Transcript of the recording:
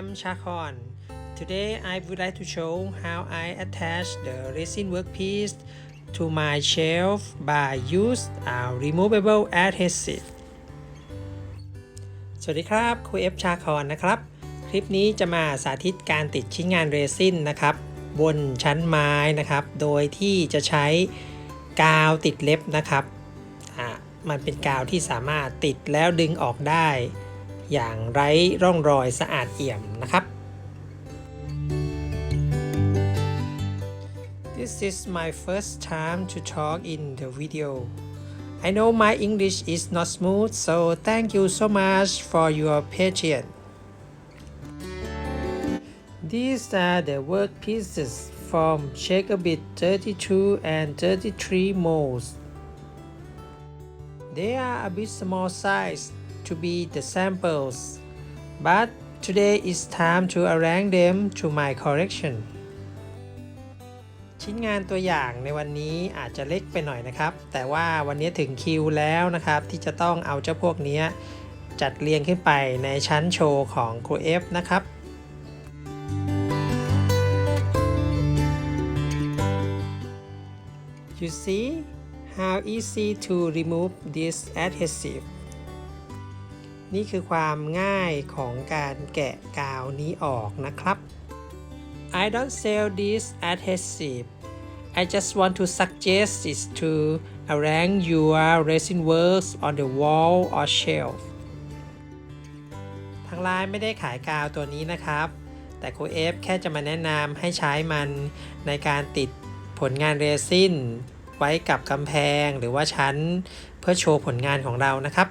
am Chakon. Today I would like to show how I attach the resin workpiece to my shelf by use a removable adhesive. สวัสดีครับครูเอฟชาคอนนะครับ คลิปนี้จะมาสาธิตการติดชิ้นงานเรซินนะครับ บนชั้นไม้นะครับ โดยที่จะใช้กาวติดเล็บนะครับ มันเป็นกาวที่สามารถติดแล้วดึงออกได้ อย่างไร้ร่องรอยสะอาดเอี่ยมนะครับ This is my first time to talk in the video. I know my English is not smooth, so thank you so much for your patience. These are the work pieces from Shakebit 32 and 33 molds. They are a bit small size to be the samples, but today it's time to arrange them to my collection. ชิ้นงานตัวอย่างในวันนี้อาจจะเล็กไปหน่อยนะครับ แต่ว่าวันนี้ถึงคิวแล้วนะครับ ที่จะต้องเอาเจ้าพวกนี้จัดเรียงขึ้นไปในชั้นโชว์ของครูเอฟนะครับ You see how easy to remove this adhesive นี่คือความง่ายของการแกะกาวนี้ออกนะครับ I don't sell this adhesive I just want to suggest is to arrange your resin works on the wall or shelf ทางร้านไม่ได้ขายกาวตัวนี้นะครับ แต่ครูเอฟแค่จะมาแนะนำให้ใช้มันในการติดผลงานเรซินไว้กับกำแพงหรือว่าชั้นเพื่อโชว์ผลงานของเรานะครับ